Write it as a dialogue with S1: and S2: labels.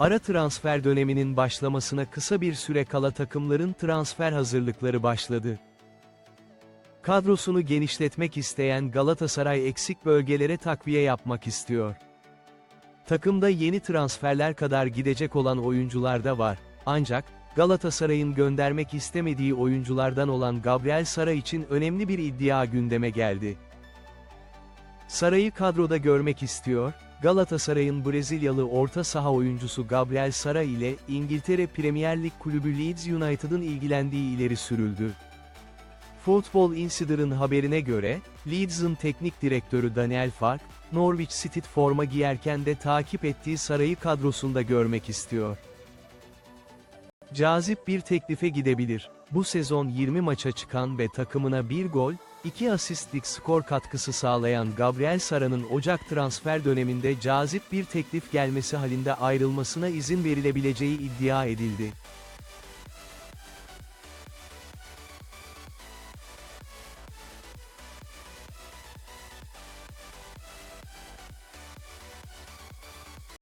S1: Ara transfer döneminin başlamasına kısa bir süre kala takımların transfer hazırlıkları başladı. Kadrosunu genişletmek isteyen Galatasaray eksik bölgelere takviye yapmak istiyor. Takımda yeni transferler kadar gidecek olan oyuncular da var. Ancak, Galatasaray'ın göndermek istemediği oyunculardan olan Gabriel Sara için önemli bir iddia gündeme geldi. Saray'ı kadroda görmek istiyor, Galatasaray'ın Brezilyalı orta saha oyuncusu Gabriel Sara ile İngiltere Premier Lig kulübü Leeds United'ın ilgilendiği ileri sürüldü. Football Insider'ın haberine göre, Leeds'ın teknik direktörü Daniel Fark, Norwich City forma giyerken de takip ettiği Saray'ı kadrosunda görmek istiyor. Cazip bir teklife gidebilir. Bu sezon 20 maça çıkan ve takımına 1 gol, 2 asistlik skor katkısı sağlayan Gabriel Sara'nın Ocak transfer döneminde cazip bir teklif gelmesi halinde ayrılmasına izin verilebileceği iddia edildi.